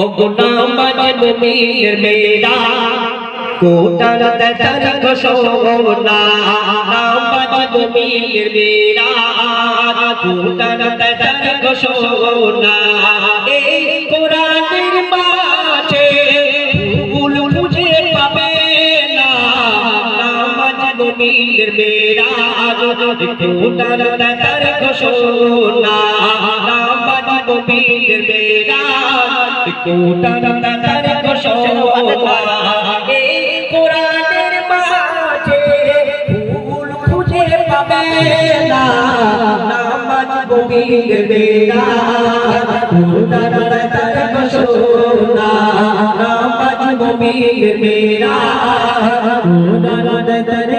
ও গোলাম মুমিনের মেরা কোটার তার ঘোষণা। নাম মুমিনের মেরা কোটার তার ঘোষণা। এই কোরআনের মাঝে ভুল বুঝে পাবে না। নামাজ মুমিনের মেরা কোটার তার ঘোষণা। মুমিনের মেরা কোটার তার ঘোষণা এই কোরআনের মাঝে ভুল খুঁজে পাবে না। নামাজ মুমিনের মেরা কোটার তার ঘোষণা নামাজ মুমিনের মেরা কোটার তার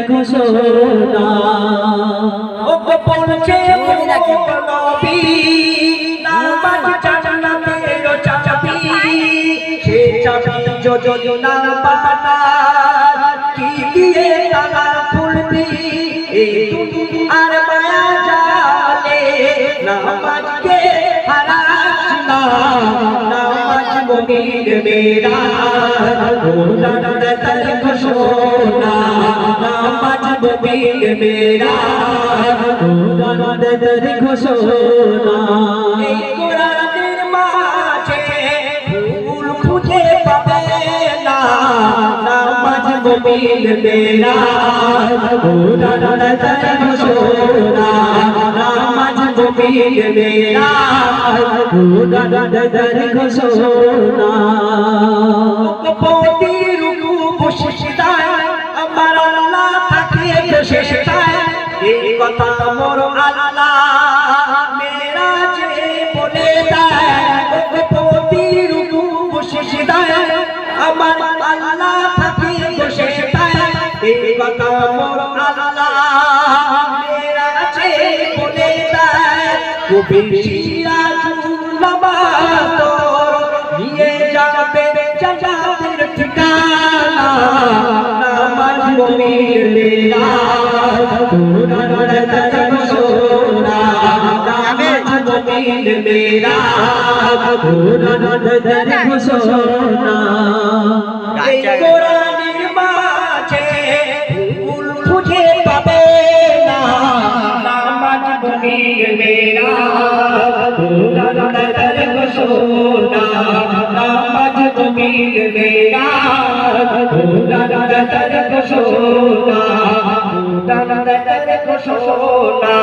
ও নবী। নামাজ জান্নাতের চাবি সে চাবি যোজনা পাতা কি দিয়ে তালা খুলবি আর মায়া জালে নামাজকে হারাস না নামাজ মুমির মেরা কোরআন তার ঘোষণা নামাজ মুমির মেরা তার ঘোষণা এই কোরআনের মাঝে ভুল খুঁজে পাবে না। নামাজ মুমির মেরা কোরআন তার ঘোষণা নামাজ মুমির মেরা কোরআন ঘোষণা এই কথা মোর আল্লাহ মেরা যে বলে দেয় কপতি রুকু বসিদায় আমার আল্লাহ থাকে শেষদায় এই কথা মোর আল্লাহ মেরা যে বলে দেয় কবি সিরাজুল্লাহ তোর নিয়ে যাবে জান্নাতের ঠিকানা, নামাজ মুমির মেরা কোরআন তার ঘোষণা এই কোরআনের মাঝে ভুল খুঁজে পাবে না নামাজ মুমির মেরা কোরআন তার ঘোষণা নামাজ মুমির মেরা কোরআন তার ঘোষণা কোরআন তার ঘোষণা